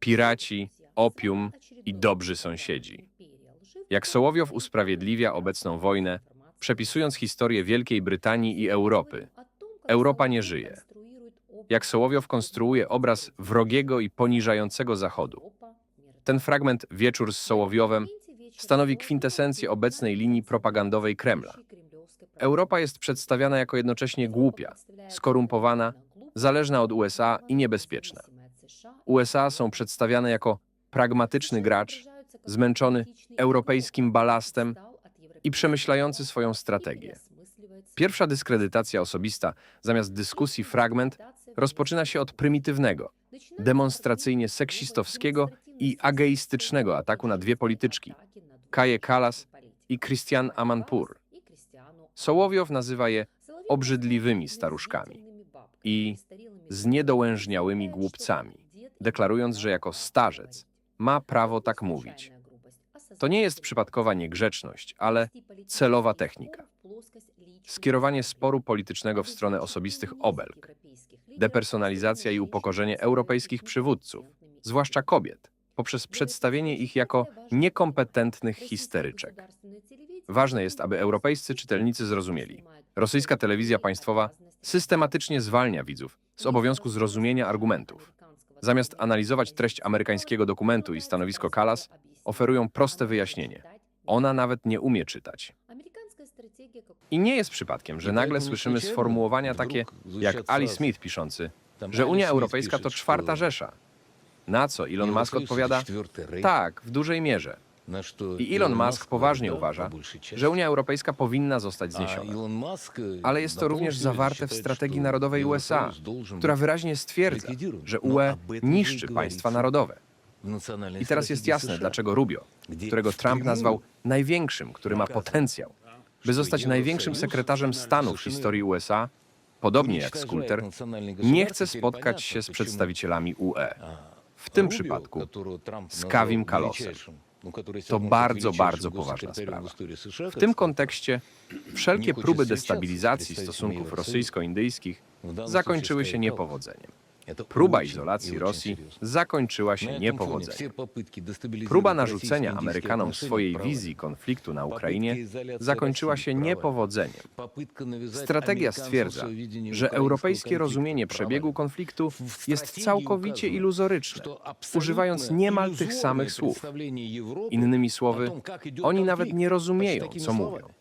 piraci, opium i dobrzy sąsiedzi. Jak Sołowiow usprawiedliwia obecną wojnę, przepisując historię Wielkiej Brytanii i Europy. Europa nie żyje. Jak Sołowiow konstruuje obraz wrogiego i poniżającego Zachodu. Ten fragment Wieczór z Sołowiowem stanowi kwintesencję obecnej linii propagandowej Kremla. Europa jest przedstawiana jako jednocześnie głupia, skorumpowana, zależna od USA i niebezpieczna. USA są przedstawiane jako pragmatyczny gracz, zmęczony europejskim balastem i przemyślający swoją strategię. Pierwsza dyskredytacja osobista zamiast dyskusji fragment rozpoczyna się od prymitywnego, demonstracyjnie seksistowskiego i ageistycznego ataku na dwie polityczki, Kaje Kalas i Christian Amanpour. Sołowiow nazywa je obrzydliwymi staruszkami i zniedołężniałymi głupcami, deklarując, że jako starzec ma prawo tak mówić. To nie jest przypadkowa niegrzeczność, ale celowa technika. Skierowanie sporu politycznego w stronę osobistych obelg, depersonalizacja i upokorzenie europejskich przywódców, zwłaszcza kobiet, poprzez przedstawienie ich jako niekompetentnych histeryczek. Ważne jest, aby europejscy czytelnicy zrozumieli. Rosyjska telewizja państwowa systematycznie zwalnia widzów z obowiązku zrozumienia argumentów. Zamiast analizować treść amerykańskiego dokumentu i stanowisko Kalas, oferują proste wyjaśnienie. Ona nawet nie umie czytać. I nie jest przypadkiem, że nagle słyszymy sformułowania takie jak Ali Smith piszący, że Unia Europejska to czwarta Rzesza. Na co Elon Musk odpowiada? Tak, w dużej mierze. I Elon Musk poważnie uważa, że Unia Europejska powinna zostać zniesiona. Ale jest to również zawarte w strategii narodowej USA, która wyraźnie stwierdza, że UE niszczy państwa narodowe. I teraz jest jasne, dlaczego Rubio, którego Trump nazwał największym, który ma potencjał, by zostać największym sekretarzem stanu w historii USA, podobnie jak Skulter, nie chce spotkać się z przedstawicielami UE. W tym przypadku z Kawim Kalosem. To bardzo, bardzo poważna sprawa. W tym kontekście wszelkie próby destabilizacji stosunków rosyjsko-indyjskich zakończyły się niepowodzeniem. Próba izolacji Rosji zakończyła się niepowodzeniem. Próba narzucenia Amerykanom swojej wizji konfliktu na Ukrainie zakończyła się niepowodzeniem. Strategia stwierdza, że europejskie rozumienie przebiegu konfliktu jest całkowicie iluzoryczne, używając niemal tych samych słów. Innymi słowy, oni nawet nie rozumieją, co mówią.